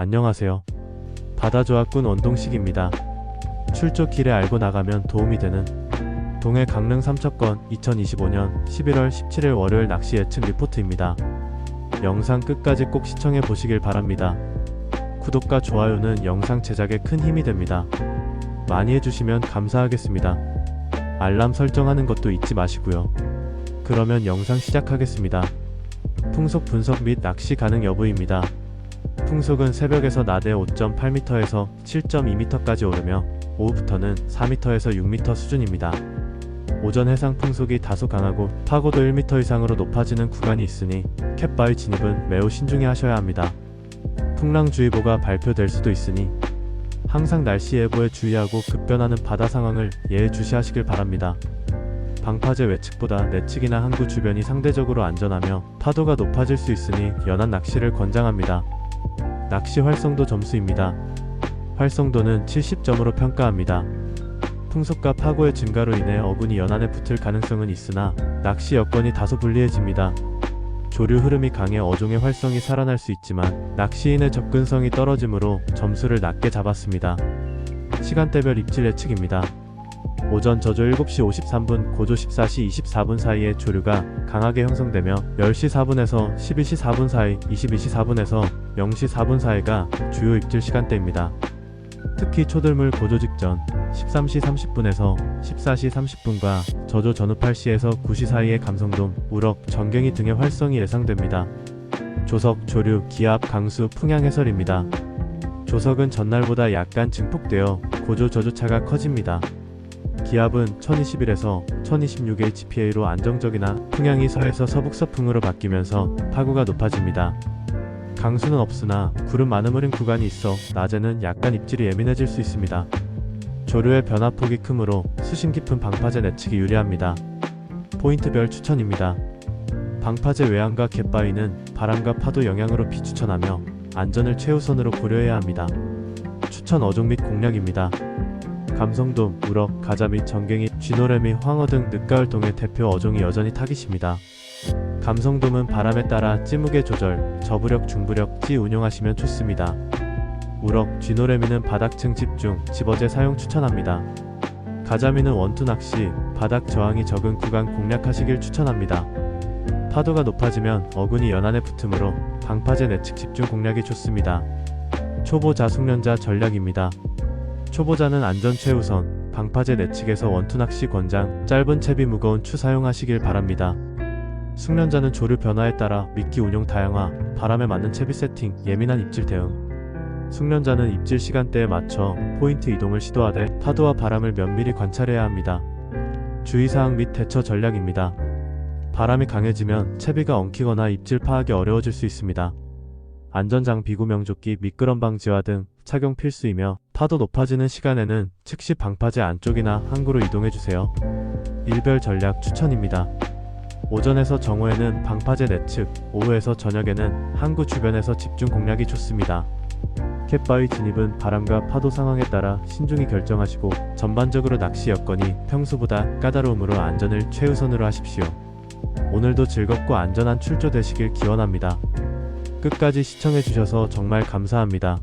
안녕하세요. 바다조합군 원동식입니다. 출조 길에 알고 나가면 도움이 되는 동해 강릉 삼척권 2025년 11월 17일 월요일 낚시 예측 리포트입니다. 영상 끝까지 꼭 시청해 보시길 바랍니다. 구독과 좋아요는 영상 제작에 큰 힘이 됩니다. 많이 해주시면 감사하겠습니다. 알람 설정하는 것도 잊지 마시고요. 그러면 영상 시작하겠습니다. 풍속 분석 및 낚시 가능 여부입니다. 풍속은 새벽에서 낮에 5.8m에서 7.2m까지 오르며 오후부터는 4m에서 6m 수준입니다. 오전 해상 풍속이 다소 강하고 파고도 1m 이상으로 높아지는 구간이 있으니 캣바위 진입은 매우 신중히 하셔야 합니다. 풍랑주의보가 발표될 수도 있으니 항상 날씨 예보에 주의하고 급변하는 바다 상황을 예의주시하시길 바랍니다. 방파제 외측보다 내측이나 항구 주변이 상대적으로 안전하며 파도가 높아질 수 있으니 연안 낚시를 권장합니다. 낚시 활성도 점수입니다. 활성도는 70점으로 평가합니다. 풍속과 파고의 증가로 인해 어군이 연안에 붙을 가능성은 있으나 낚시 여건이 다소 불리해집니다. 조류 흐름이 강해 어종의 활성이 살아날 수 있지만 낚시인의 접근성이 떨어지므로 점수를 낮게 잡았습니다. 시간대별 입질 예측입니다. 오전 저조 7시 53분, 고조 14시 24분 사이에 조류가 강하게 형성되며 10시 4분에서 12시 4분 사이, 22시 4분에서 0시 4분 사이가 주요 입질 시간대입니다. 특히 초들물 고조 직전 13시 30분에서 14시 30분과 저조 전후 8시에서 9시 사이의 감성돔, 우럭, 전갱이 등의 활성이 예상됩니다. 조석, 조류, 기압, 강수, 풍향 해설입니다. 조석은 전날보다 약간 증폭되어 고조 저조차가 커집니다. 기압은 1021에서 1026HPA로 안정적이나 풍향이 서에서 서북서풍으로 바뀌면서 파고가 높아집니다. 강수는 없으나 구름 많음 흐린 구간이 있어 낮에는 약간 입질이 예민해질 수 있습니다. 조류의 변화폭이 크므로 수심 깊은 방파제 내측이 유리합니다. 포인트별 추천입니다. 방파제 외양과 갯바위는 바람과 파도 영향으로 비추천하며 안전을 최우선으로 고려해야 합니다. 추천 어종 및 공략입니다. 감성돔, 우럭, 가자 및 전갱이, 쥐노래미, 황어 등 늦가을 동의 대표 어종이 여전히 타깃입니다. 감성돔은 바람에 따라 찌무게 조절, 저부력, 중부력, 찌 운용하시면 좋습니다. 우럭, 쥐노래미는 바닥층 집중, 집어제 사용 추천합니다. 가자미는 원투 낚시, 바닥 저항이 적은 구간 공략하시길 추천합니다. 파도가 높아지면 어군이 연안에 붙으므로 방파제 내측 집중 공략이 좋습니다. 초보자 숙련자 전략입니다. 초보자는 안전 최우선, 방파제 내측에서 원투 낚시 권장, 짧은 채비 무거운 추 사용하시길 바랍니다. 숙련자는 조류 변화에 따라 미끼 운용 다양화, 바람에 맞는 채비 세팅, 예민한 입질 대응. 숙련자는 입질 시간대에 맞춰 포인트 이동을 시도하되 파도와 바람을 면밀히 관찰해야 합니다. 주의사항 및 대처 전략입니다. 바람이 강해지면 채비가 엉키거나 입질 파악이 어려워질 수 있습니다. 안전장 비구 명조끼, 미끄럼 방지화 등 착용 필수이며 파도 높아지는 시간에는 즉시 방파제 안쪽이나 항구로 이동해 주세요. 일별 전략 추천입니다. 오전에서 정오에는 방파제 내측, 오후에서 저녁에는 항구 주변에서 집중 공략이 좋습니다. 캣바위 진입은 바람과 파도 상황에 따라 신중히 결정하시고 전반적으로 낚시 여건이 평소보다 까다로움으로 안전을 최우선으로 하십시오. 오늘도 즐겁고 안전한 출조 되시길 기원합니다. 끝까지 시청해주셔서 정말 감사합니다.